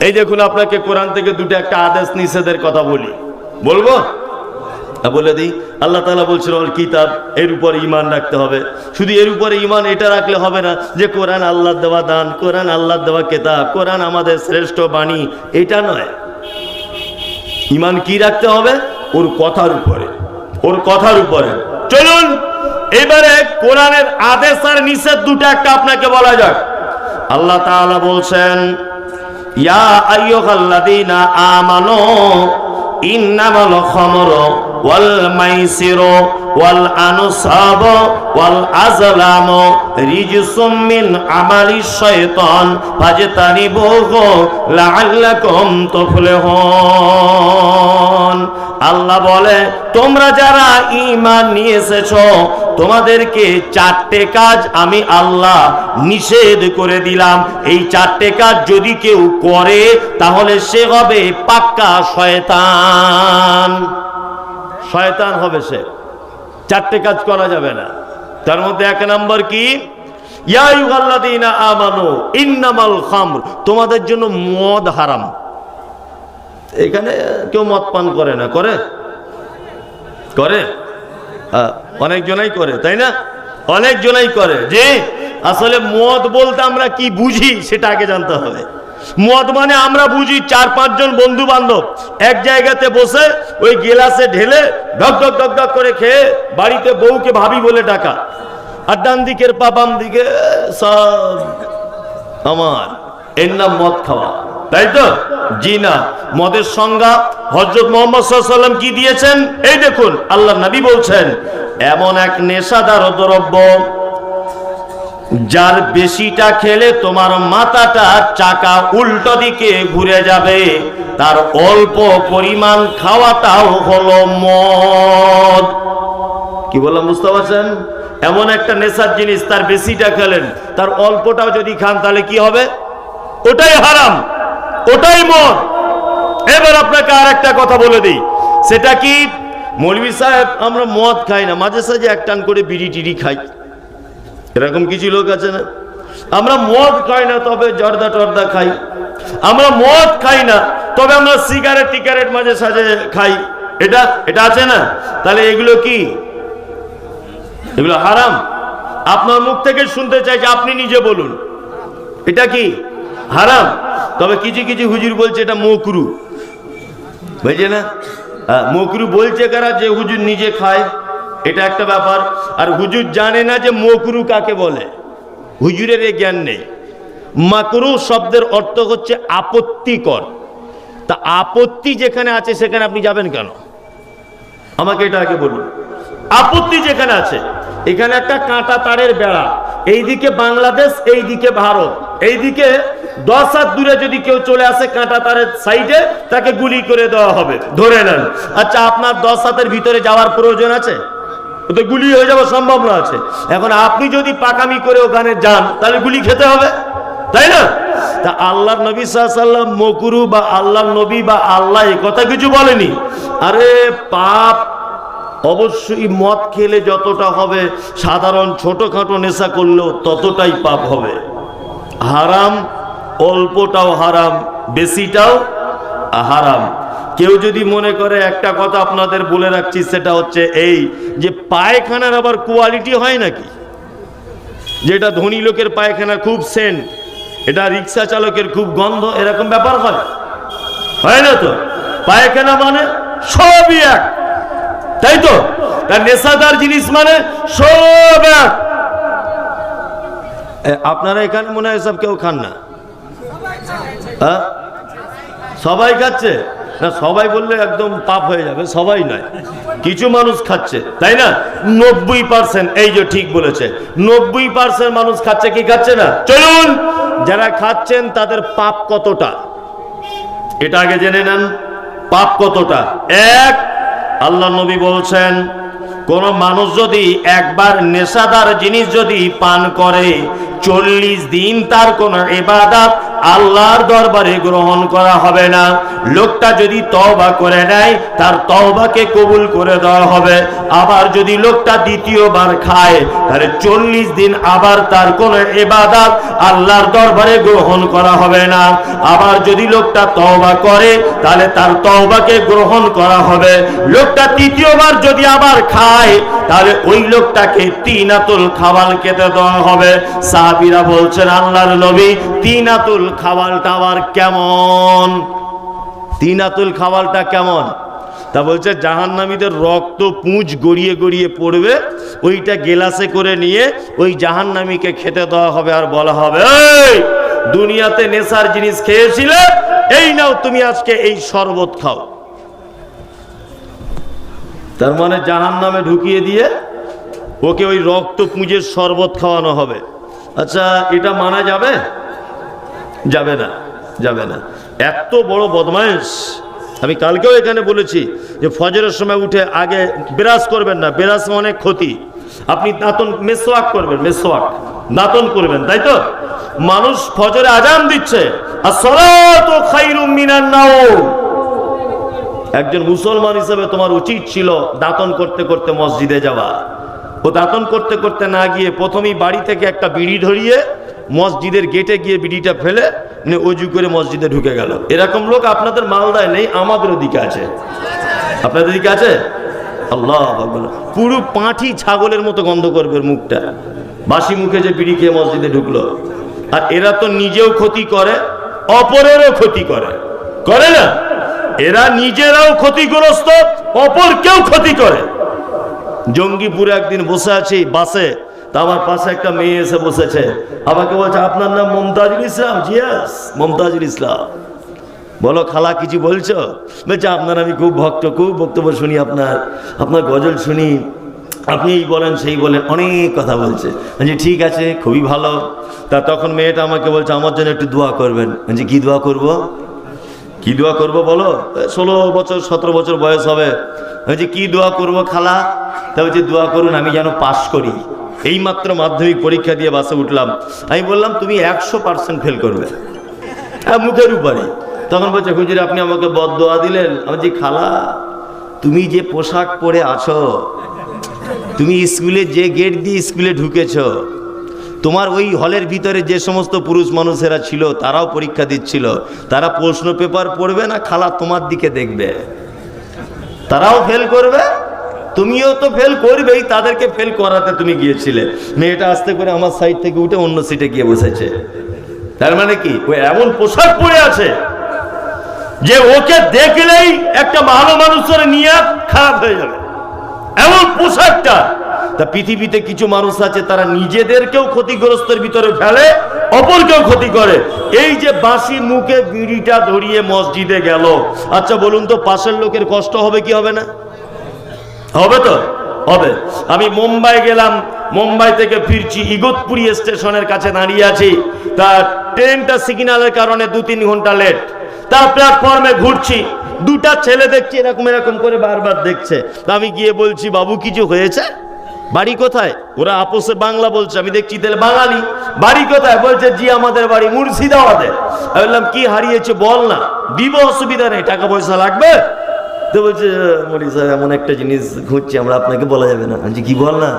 এই দেখুন আপনাকে কোরআন থেকে দুটো একটা আদেশ নিষেধের কথা বলি। বলব? বলে দিই। আল্লাহ তালা বলছিল কিতাব, এর উপর ইমান রাখতে হবে। শুধু এর উপরে ইমান এটা রাখলে হবে না যে কোরআন আল্লাহ দেওয়া দান, কোরআন আল্লাহ দেওয়া কেতাব, কোরআন আমাদের শ্রেষ্ঠ বাণী, এটা নয়। ইমান কি রাখতে হবে? ওর কথার উপরে। ওর কথার উপরে। চলুন, এবারে কোরআনের আদেশ আর নিষেধ দুটো একটা আপনাকে বলা যাক। আল্লাহ তাআলা বলছেন ইয়া আইয়ুহাল্লাযীনা আমানু ইন্নামাল খামরু ওয়াল মাইসিরু, ওয়াল আনসাবু, ওয়াল আজলামু, রিজসুম মিন আমালিশ শাইতান ফাজতানিবুহু লাআল্লাকুম আল্লাহ বলে, তোমরা যারা ইমান নিয়ে এসেছ, তোমাদেরকে চারটে কাজ আমি আল্লাহ নিষেধ করে দিলাম। এই চারটে কাজ যদি কেউ করে, তাহলে সে হবে পাক্কা শয়তান। শয়তান হবে সে। চারটে কাজ করা যাবে না। তার মধ্যে এক নম্বর কি? তোমাদের জন্য মদ হারাম। এখানে কেউ মদ পান করে না। করে? করে? হ্যাঁ, অনেকজনাই করে তাই না? অনেকজনাই করে। যে আসলে মদ বলতে আমরা কি বুঝি সেটা আগে জানতে হবে। মদ মানে আমরা বুঝি চার পাঁচজন বন্ধু বান্ধব। এক জায়গাতে বসে ওই গেলাসে ঢেলে ঢক ঢক ঢক ঢক করে খেয়ে বাড়িতে বউকে ভাবি বলে ডাকা। আর ডান দিকের পা বাম দিকে, সব আমার, এর নাম মদ খাওয়া। তাই তো? জি না, মদের সংজ্ঞা হজরত মোহাম্মদ কি দিয়েছেন? এই দেখুন আল্লাহ নবী বলছেন, এমন এক নেশাদার দ্রব্য যার বেশিটা খেলে তোমার মাথাটা চাকা উল্টো দিকে ঘুরে যাবে, তার অল্প পরিমাণ খাওয়াটাও হলো মদ। কি বললাম, বুঝতে পারছেন? এমন একটা নেশার জিনিস, তার বেশিটা খেলেন, তার অল্পটাও যদি খান, তাহলে কি হবে? ওটাই হারাম, ওটাই মদ। এবার আপনাকে আর একটা কথা বলে দিই, সেটা কি? মৌলভী সাহেব, আমরা মদ খাই না, মাঝে সাঝে এক টান করে বিড়ি টিড়ি খাই। এরকম কিছু লোক আছে না। আমরা মদ খাই না, তবে জর্দা টর্দা খাই। আমরা মদ খাই না, তবে আমরা সিগারেট টিকারেট মাঝে সাঝে খাই। এটা এটা আছে না? তাহলে এগুলো কি? এগুলো হারাম? আপনার মুখ থেকে শুনতে চাই যে আপনি নিজে বলুন। এটা কি? হারাম? তবে কিছু কিছু হুজুর বলছে এটা মকরু। বুঝছে না? মকরু বলছে কারা যে হুজুর নিজে খায়? এটা একটা ব্যাপার। আর হুজুর জানে না যে মকরু কাকে বলে? হুজুরের এ জ্ঞান নেই। মাকরু শব্দের অর্থ হচ্ছে আপত্তিকর। তা আপত্তি যেখানে আছে, সেখানে আপনি যাবেন কেন? আমাকে এটা আগে বলুন। আপত্তি যেখানে আছে, এখানে একটা কাঁটা তারের বেড়া। এইদিকে বাংলাদেশ, এইদিকে ভারত। এইদিকে দশ হাত দূরে যদি কেউ চলে আসে কাঁটা তারের সাইডে, তাকে গুলি করে দেওয়া হবে। ধরে নেন। আচ্ছা আপনার দশ হাতের ভিতরে যাওয়ার প্রয়োজন আছে? তো গুলি হয়ে যাওয়ার সম্ভাবনা আছে। এখন আপনি যদি পাকামি করে ওখানে যান, তাহলে গুলি খেতে হবে। তাই না? তা আল্লাহ নবী সাল্লাম মকুরু বা আল্লাহ নবী বা আল্লাহ কথা কিছু বলেনি। আরে পাপ অবশ্যই মদ খেলে যতটা হবে, সাধারণ ছোটখাটো নেশা করলেও ততটাই পাপ হবে। হারাম অল্পটাও হারাম, বেশিটাও হারাম। কেউ যদি মনে করে একটা কথা আপনাদের বলে রাখছি, সেটা হচ্ছে এই যে পায়খানার আবার কোয়ালিটি হয় নাকি? যেটা ধনী লোকের পায়খানা খুব সেন্ট এটা রিক্সা চালকের খুব গন্ধ, এরকম ব্যাপার হয়? হয় না তো? পায়খানা মানে সবই এক। তাই তো? তার নেশাদার জিনিস মানে সব এক। আপনারা এখানে মনে হয় সব কেউ খান না? হ্যাঁ? সবাই খাচ্ছে? না, সবাই বললে একদম পাপ হয়ে যাবে, সবাই নয়। কিছু মানুষ খাচ্ছে, তাই না? নব্বই পার্সেন্ট এই যে ঠিক বলেছে। নব্বই পার্সেন্ট মানুষ খাচ্ছে, কি খাচ্ছে না? চলুন, যারা খাচ্ছেন, তাদের পাপ কতটা? এটা আগে জেনে নেন, পাপ কতটা? এক, আল্লাহ নবী বলছেন, কোন মানুষ যদি একবার নেশাদার জিনিস যদি পান করে, চল্লিশ দিন তার কোন এবাদাত আল্লাহর দরবারে গ্রহণ করা হবে না। লোকটা যদি তওবা করে নেয়, তার তওবাকে কবুল করে দেওয়া হবে। আবার যদি লোকটা দ্বিতীয়বার খায়, তাহলে চল্লিশ দিন আবার তার কোন এবাদাত আল্লাহর দরবারে গ্রহণ করা হবে না। আবার যদি লোকটা তওবা করে, তাহলে তার তওবাকে গ্রহণ করা হবে। লোকটা তৃতীয়বার যদি আবার খায়, তাহলে ওই লোকটাকে তিনাতুল খাওয়াল খেতে দেওয়া হবে। সাহাবিরা বলছেন, আল্লাহর নবী তিনাতুল খাওয়ালটা আবার কেমন? তিনাতুল খাওয়ালটা কেমন? তা বলছে, জাহান্নামীদের রক্ত পুঁজ গড়িয়ে গড়িয়ে পড়বে, ওইটা গেলাসে করে নিয়ে ওই খেতে দেওয়া হবে আর বলা হবে দুনিয়াতে নেশার জিনিস খেয়েছিলে, এই নাও তুমি আজকে এই শরবত খাও। তার মানে জাহান নামে ঢুকিয়ে দিয়ে ওকে ওই রক্ত পুঁজের শরবত খাওয়ানো হবে। আচ্ছা এটা মানা যাবে? যাবে না যাবে না। এত বড় বদমাইশ। আমি কালকেও এখানে বলেছি যে ফজরের সময় উঠে আগে বিরাজ করবেন না, বিরাজ অনেক ক্ষতি। আপনি দাঁতন মেসোয়াক করবেন মেসোয়াক দাঁতন করবেন, তাই তো? মানুষ ফজরে আজান দিচ্ছে, আর খাইরুম মিনান নাওম। একজন মুসলমান হিসেবে তোমার উচিত ছিল দাঁতন করতে করতে মসজিদে যাওয়া। ও দাঁতন করতে করতে না গিয়ে প্রথমেই বাড়ি থেকে একটা বিড়ি ধরিয়ে মসজিদের গেটে গিয়ে বিড়িটা ফেলে নিয়ে অজু করে মসজিদে ঢুকে গেল। এরকম লোক আপনাদের মালদায় নেই আমাদের ওদিকে আছে। আপনাদের দিকে আছে? আল্লাহ পুরো পাঁঠি ছাগলের মতো গন্ধ করবে মুখটা। বাসি মুখে যে বিড়ি খেয়ে মসজিদে ঢুকলো। আর এরা তো নিজেও ক্ষতি করে, অপরেরও ক্ষতি করে। করে না? এরা নিজেরাও ক্ষতিগ্রস্ত, অপরকেও ক্ষতি করে। জঙ্গিপুরে একদিন বসে আছি বাসে। তা আমার পাশে একটা মেয়ে এসে বসেছে। আমাকে বলছে, আপনার নাম মমতাজুল ইসলাম? জিয়াস মমতাজুল ইসলাম। বলো, খালা, কিছু বলছো? বলছে, আপনার আমি খুব ভক্ত, খুব বক্তব্য শুনি আপনার আপনার গজল শুনি। আপনি এই বলেন, সেই বলেন, অনেক কথা বলছে। বলছি, ঠিক আছে, খুবই ভালো। তা তখন মেয়েটা আমাকে বলছে, আমার জন্য একটু দোয়া করবেন। বলছি, কি দোয়া করব? কি দোয়া করব বলো? ষোলো বছর, সতেরো বছর বয়স হবে। বলছি, কি দোয়া করব খালা? তা বলছি, দোয়া করুন, আমি যেন পাশ করি। এই মাত্র মাধ্যমিক পরীক্ষা দিয়ে বাসে উঠলাম। আমি বললাম, তুমি একশো পার্সেন্ট ফেল করবে। হ্যাঁ মুখের উপরে। তখন বলছে, হুজুর, আপনি আমাকে বদ দোয়া দিলেন। আমি বলছি খালা, তুমি যে পোশাক পরে আছো, তুমি স্কুলে যে গেট দিয়ে স্কুলে ঢুকেছো, তোমার ওই হলের ভিতরে যে সমস্ত পুরুষ মানুষেরা ছিল, তারাও পরীক্ষা দিচ্ছিল। তারা প্রশ্ন পেপার পড়বে না, খালা তোমার দিকে দেখবে। তারাও ফেল করবে তুমিও তো ফেল করবেই, তাদেরকে ফেল করাতে তুমি গিয়েছিলে। মেয়েটা আস্তে করে আমার সাইড থেকে উঠে অন্য সিটে গিয়ে বসেছে। তার মানে কি? ও এমন পোশাক পরে আছে যে ওকে দেখলেই একটা ভালো মানুষের নিয়ে খারাপ হয়ে যাবে। এমন পোশাকটা। তা পৃথিবীতে কিছু মানুষ আছে, তারা নিজেদেরকেও ক্ষতিগ্রস্তের ভিতরে ফেলে, অপরকেও ক্ষতি করে। এই যে বাসি মুখে বিড়িটা ধরিয়ে মসজিদে গেল। আচ্ছা বলুন তো, পাশের লোকের কষ্ট হবে কি হবে না? হবে তো? হবে। আমি মুম্বাই গেলাম, মুম্বাই থেকে ফিরছি, ইগতপুরি স্টেশনের কাছে দাঁড়িয়ে আছি। তা ট্রেনটা সিগন্যালের কারণে দু তিন ঘণ্টা লেট তার প্ল্যাটফর্মে ঘুরছি। দুটা ছেলে দেখছি, এরকম এরকম করে বারবার দেখছে। তা আমি গিয়ে বলছি, বাবু, কিছু হয়েছে? বাড়ি কোথায়? ওরা আপোষে বাংলা বলছে। আমি দেখছি তাহলে বাঙালি। বাড়ি কোথায়? বলছে, জি, আমাদের বাড়ি মুর্শিদাবাদে। আমি বললাম, কি হারিয়েছে বল না। দিব অসুবিধা নেই, টাকা পয়সা লাগবে? তো বলছে মরি স্যার, এমন একটা জিনিস খুঁজছি আমরা আপনাকে বলা যাবে না। বলছি, কি বল না?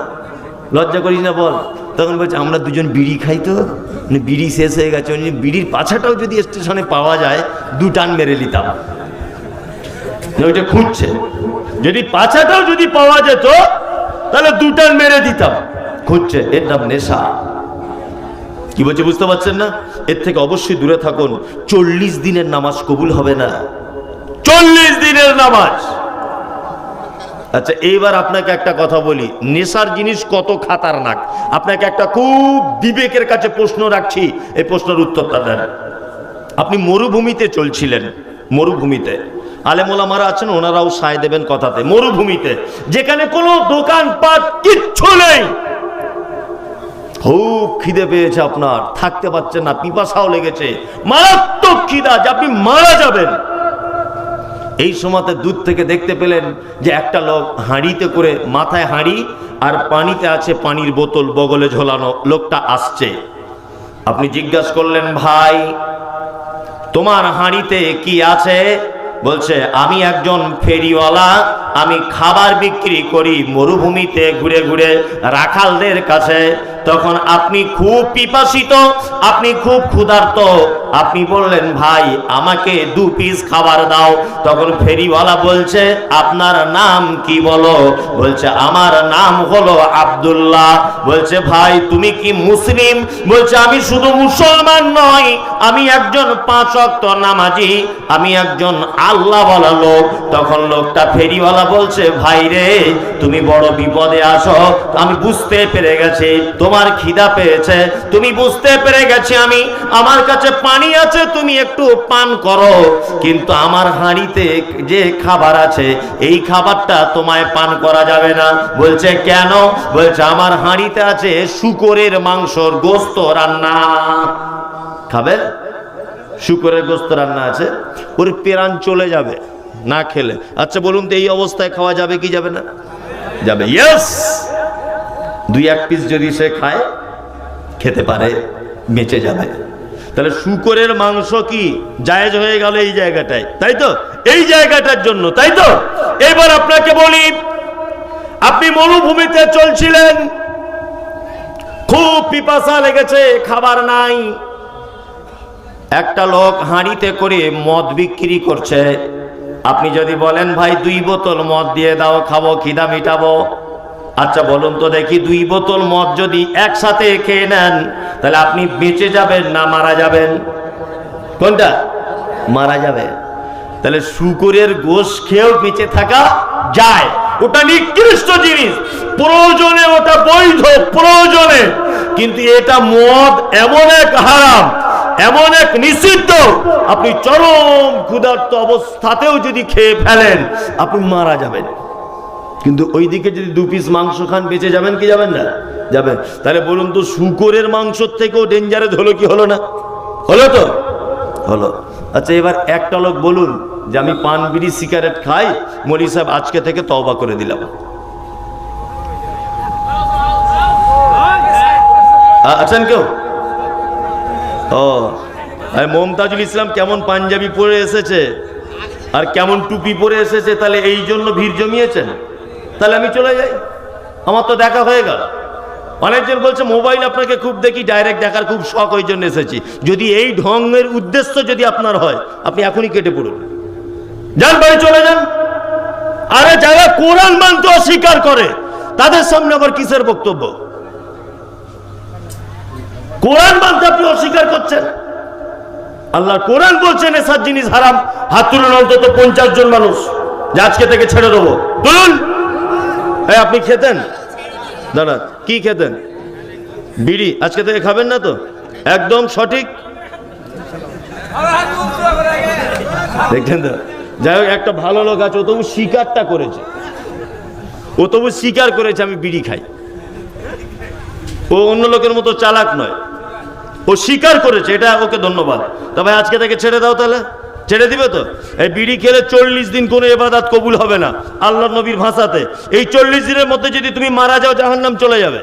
লজ্জা করিস না, বল। তখন বলছে, আমরা দুজন বিড়ি খাই তো। বিড়ি শেষ হয়ে গেছে বিড়ির পাছাটাও যদি স্টেশনে পাওয়া যায়, দু টান মেরে নিতাম। ওইটা খুঁজছে। যদি পাছাটাও যদি পাওয়া যেত, তাহলে দু টান মেরে দিতাম। খুঁজছে, এর নাম নেশা। কি বলছে, বুঝতে পারছেন না? এর থেকে অবশ্যই দূরে থাকুন। চল্লিশ দিনের নামাজ কবুল হবে না। চল্লিশ দিনের নামাজ। আচ্ছা এইবার আপনাকে একটা কথা বলি। নেশার জিনিস কত খাতারনাক। আপনাকে একটা খুব বিবেকের কাছে প্রশ্ন রাখছি। এই প্রশ্নের উত্তরটা দেন। আপনি মরুভূমিতে চলছিলেন, মরুভূমিতে। আলেমোলামারা আছেন, ওনারাও সায় দেবেন কথাতে। মরুভূমিতে, যেখানে কোনো দোকানপাট কিচ্ছু নেই। খুব খিদে পেয়েছে আপনার। থাকতে পারছেন না, পিপাসাও লেগেছে। মারাত্মক খিদা যে আপনি মারা যাবেন। এই সময়তে দূর থেকে দেখতে পেলেন যে একটা লোক হাঁড়িতে করে মাথায় হাঁড়ি আর পানিতে আছে পানির বোতল বগলে ঝোলানো লোকটা আসছে। আপনি জিজ্ঞাসা করলেন, ভাই, তোমার হাঁড়িতে কি আছে? বলছে, আমি একজন ফেরিওয়ালা, আমি খাবার বিক্রি করি মরুভূমিতে ঘুরে ঘুরে রাখালদের কাছে। তখন আপনি খুব পিপাসিত, আপনি খুব ক্ষুধার্ত। আপনি বললেন, ভাই, আমাকে দু পিস খাবার দাও। তখন ফেরিওয়ালা বলছে, আপনার নাম কি বলো? বলছে, আমার নাম হলো আব্দুল্লাহ। বলছে, ভাই, তুমি কি মুসলিম? বলছে, আমি শুধু মুসলমান নয় আমি একজন পাঁচ অক্ত নামাজি, আমি একজন আল্লাহ বলা লোক। তখন লোকটা ফেরিওয়ালা বলছে, ভাই রে, তুমি বড় বিপদে আসো আমি বুঝতে পেরে গেছি তোমার খিদা পেয়েছে। তুমি বুঝতে পেরে গেছি আমি। আমার কাছে পানি আছে, তুমি একটু পান করো। কিন্তু আমার হাঁড়িতে যে খাবার আছে, এই খাবারটা তোমায় পান করা যাবে না। বলছে, কেন? বলছে, আমার হাঁড়িতে আছে শুকরের মাংসর গোস্ত রান্না। খাবে? শুকরের গোস্ত রান্না আছে? ওর পেরান চলে যাবে, না খেলে। আচ্ছা বলুন তো এই অবস্থায় খাওয়া যাবে কি যাবে না? যাবে ইয়েস দুই এক পিস যদি সে খায়, খেতে পারে, বেঁচে যাবে। তাহলে শুকরের মাংস কি জায়েজ হয়ে গেল এই জায়গাটায়? তাই তো? এই জায়গাটার জন্য, তাই তো? এবার আপনাকে বলি, আপনি মরুভূমিতে চলছিলেন, খুব পিপাসা লেগেছে, খাবার নাই। একটা লোক হাঁড়িতে করে মদ বিক্রি করছে। আপনি যদি বলেন, ভাই, দুই বোতল মদ দিয়ে দাও, খাব, খিদা মিটাবো। আচ্ছা বলুন তো দেখি, দুই বোতল মদ যদি একসাথে খেয়ে নেন, তাহলে আপনি বেঁচে যাবেন না মারা যাবেন? কোনটা? মারা যাবে। তাহলে শুকুরের গোশ খেয়েও বেঁচে থাকা যায়। ওটা নিকৃষ্ট জিনিস। প্রয়োজনে ওটা বৈধ, প্রয়োজনে। কিন্তু এটা মদ এমন এক হারাম, এমন এক নিষিদ্ধ। আপনি চরম ক্ষুধার্ত অবস্থাতেও যদি খেয়ে ফেলেন, আপনি মারা যাবেন। কিন্তু ওইদিকে যদি দু পিস মাংস খান, বেঁচে যাবেন কি যাবেন না? যাবেন। তাহলে বলুন তো, শুকরের মাংসর থেকেও ডেঞ্জারেস হলো কি হলো না? হলো তো? হলো। আচ্ছা এবার একটা লোক বলুন যে আমি পান বিড়ি সিগারেট খাই, মলি সাহেব আজকে থেকে তওবা করে দিলাম। আছেন কেউ? ও। আর, মমতাজুল ইসলাম কেমন পাঞ্জাবি পরে এসেছে? আর কেমন টুপি পরে এসেছে? তাহলে এই জন্য ভিড় জমিয়েছেন? তাহলে আমি চলে যাই। আমার তো দেখা হয়ে গেল। অনেকজন বলছে, মোবাইল আপনাকে খুব দেখি ডাইরেক্ট দেখার খুব শখ ওই জন্য এসেছি। যদি এই ঢঙ্গের উদ্দেশ্য যদি আপনার হয়, আপনি এখনই কেটে পড়ুন। যান, বাড়ি চলে যান। আরে যারা কোরআন মানতে অস্বীকার করে, তাদের সামনে আবার কিসের বক্তব্য? কোরআন মানতে আপনি অস্বীকার করছেন? আল্লাহ কোরআন বলছেন এসব জিনিস হারাম। হাত তুলুন অন্তত পঞ্চাশ জন মানুষ। যে আজকে থেকে ছেড়ে দেবো। তুলুন এই, আপনি খেতেন? দাঁড়া, কি খেতেন? বিড়ি, আজকে থেকে খাবেন না তো? একদম সঠিক? দেখছেন তো? যাই হোক, একটা ভালো লোক আছে, ও তবু শিকারটা করেছে। ও তবু স্বীকার করেছে, আমি বিড়ি খাই। ও অন্য লোকের মতো চালাক নয়। ও স্বীকার করেছে, এটা ওকে ধন্যবাদ। তবে আজকে থেকে ছেড়ে দাও তাহলে। ছেড়ে দিবে তো? এই বিড়ি খেলে চল্লিশ দিন কোনো এবাদাত কবুল হবে না আল্লাহ নবীর ভাষাতে। এই চল্লিশ দিনের মধ্যে যদি তুমি মারা যাও, জাহান্নাম চলে যাবে।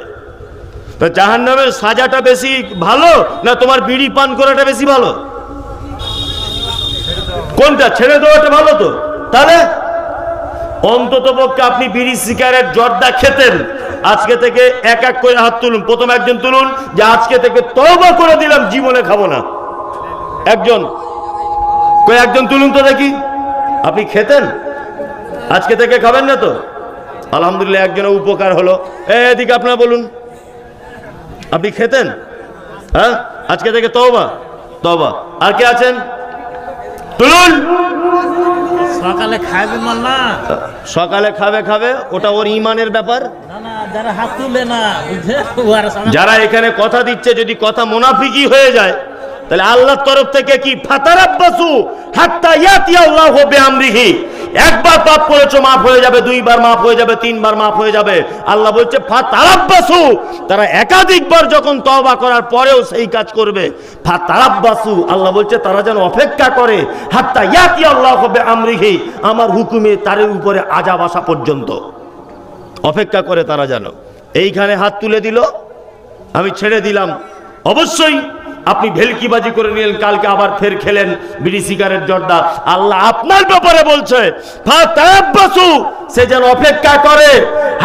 তা জাহান্নামের সাজাটা বেশি ভালো না তোমার বিড়ি পান করাটা বেশি ভালো? কোনটা? ছেড়ে দেওয়াটা ভালো তো। তাহলে অন্তত পক্ষে আপনি বিড়ি, সিগারেট, জর্দা খেতেন। আজকে থেকে এক এক করে হাত তুলুন। প্রথম একজন তুলুন যে আজকে থেকে তবা করে দিলাম, জীবনে খাব না। একজন কই একজন তুলুন তো দেখি। আপনি খেতেন? আজকে থেকে খাবেন না তো? আলহামদুলিল্লাহ একজনের উপকার হলো। এদিকে আপনারা বলুন। আপনি খেতেন? হ্যাঁ? আজকে থেকে তবা তবা আর কে আছেন? তুলুন! সকালে না সকালে খাবে খাবে ওটা ওর ইমানের ব্যাপার। যারা এখানে কথা দিচ্ছে যদি কথা মুনাফিকি হয়ে যায় তাহলে আল্লাহর তরফ থেকে কি ফাতারাব্বাসু হাত্তা ইয়াতি আল্লাহ বিআমরিহি। একবার পাপ করেছ, মাফ হয়ে যাবে, দুইবার মাফ হয়ে যাবে, তিনবার মাফ হয়ে যাবে। আল্লাহ বলছে ফাতারাব্বাসু তারা একাধিকবার যখন তওবা করার পরেও সেই কাজ করবে। ফাতারাব্বাসু আল্লাহ বলছে, তারা যেন অপেক্ষা করে। হাত্তা ইয়াতি আল্লাহ বিআমরিহি। আমার হুকুমে তার উপরে আজাব আসা পর্যন্ত। অপেক্ষা করে তারা যেন। এইখানে হাত তুলে দিল। আমি ছেড়ে দিলাম। অবশ্যই আপনি ভেলকিবাজি করে নিলেন, কালকে আবার ফের খেলেন বিড়ি সিগারেট জর্দা। আল্লাহ আপনার ব্যাপারে বলছে সে যেন অপেক্ষা করে।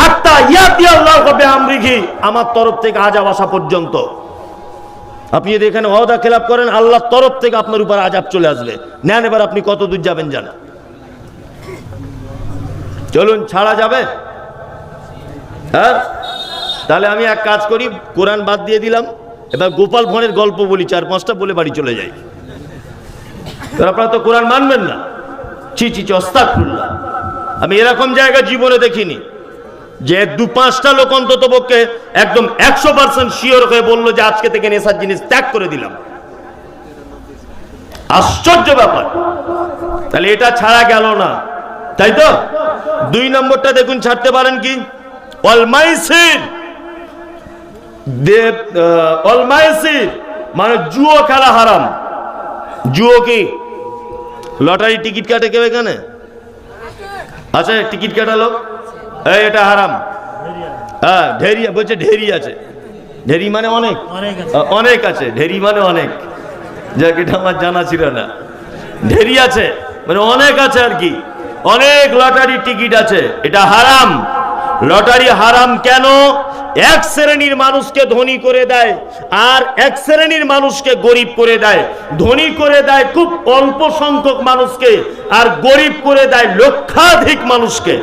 হাত্তা ইয়াতি আল্লাহ কবে আমরিঘি আমার তরফ থেকে আজাব আসা পর্যন্ত। আপনি যদি এখানে ওয়াদা খেলাপ করেন, আল্লাহর তরফ থেকে আপনার উপর আজাব চলে আসবে। নেন এবার আপনি কত দূর যাবেন জান। চলুন, ছাড়া যাবে? হ্যাঁ? তাহলে আমি এক কাজ করি, কোরআন বাদ দিয়ে দিলাম। এবার গোপাল ভাঁড়ের গল্প বলি, চার পাঁচটা বলে বাড়ি চলে যাই। আপনারা তো কোরআন মানবেন না। চি ছি ছি অস্তাকুল্লাহ আমি এরকম জায়গা জীবনে দেখিনি যে দু পাঁচটা লোক অন্তত পক্ষে একদম একশো পার্সেন্ট শিওর হয়ে বলল যে আজকে থেকে নেশার জিনিস ত্যাগ করে দিলাম। আশ্চর্য ব্যাপার। তাহলে এটা ছাড়া গেল না। তাই তো? দুই নম্বরটা দেখুন, ছাড়তে পারেন কি? অলমাইসির দেব অলমাইসির মানে জুয়ো খেলা হারাম। জুয়ো কি? লটারি টিকিট কাটে কেউ এখানে? আছে টিকিট কাটালো? এই এটা হারাম। হ্যাঁ ঢেরি বলছে ঢেরি আছে। ঢেরি মানে অনেক। অনেক আছে। অনেক আছে ঢেরি মানে অনেক। যাক এটা আমার জানা ছিল না। ঢেরি আছে মানে অনেক আছে আর কি। অনেক লটারি টিকিট আছে এটা হারাম। লটারি হারাম কেন? এক শ্রেণির মানুষকে ধনী করে দেয়, আর এক শ্রেণির মানুষকে গরিব করে দেয়। ধনী করে দেয় খুব অল্প সংখ্যক মানুষকে, আর গরিব করে দেয় লক্ষাধিক মানুষকে।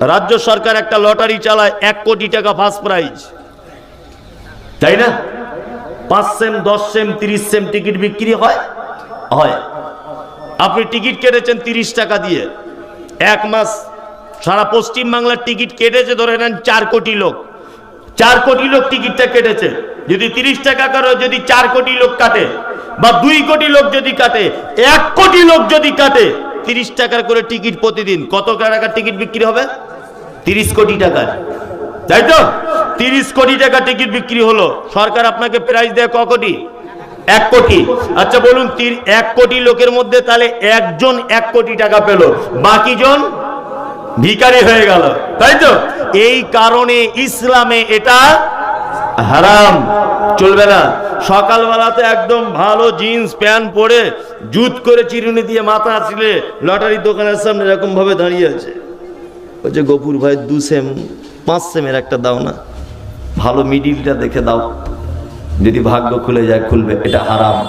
রাজ্য সরকার একটা লটারি চালায়, এক কোটি টাকা ফার্স্ট প্রাইজ। তাই না? পাঁচ সেম, দশ সেম, তিরিশ সেম টিকিট বিক্রি হয়? হয়। আপনি টিকিট কেটেছেন তিরিশ টাকা দিয়ে। এক মাস সারা পশ্চিম বাংলার টিকিট কেটেছে ধরে নেন চার কোটি লোক। চার কোটি লোক টিকিটটা কেটেছে। যদি তিরিশ টাকা করে, যদি চার কোটি লোক কাটে বা দুই কোটি লোক যদি কাটে, এক কোটি লোক যদি কাটে, তিরিশ টাকার করে টিকিট প্রতিদিন কত টাকার টিকিট বিক্রি হবে? তিরিশ কোটি টাকার। তাই তো? তিরিশ কোটি টাকা টিকিট বিক্রি হলো। সরকার আপনাকে প্রাইস দেয় ক কোটি? এক কোটি। আচ্ছা বলুন এক কোটি লোকের মধ্যে তাহলে একজন এক কোটি টাকা পেল। বাকি জন ভিখারি হয়ে গেল। তাই তো? এই কারণে ইসলামে এটা হারাম। চলবে না। সকালবেলাতে একদম ভালো জিন্স, প্যান্ট পরে জুত করে চিরুনি দিয়ে মাথা আসলে লটারির দোকানের সামনে এরকম ভাবে দাঁড়িয়ে আছে। বলছে গপুর ভাই দু সেম, পাঁচ সেমের একটা দাও না। ভালো মিডিলটা দেখে দাও। যদি ভাগ্য খুলে যায়, খুলবে। এটা হারাম।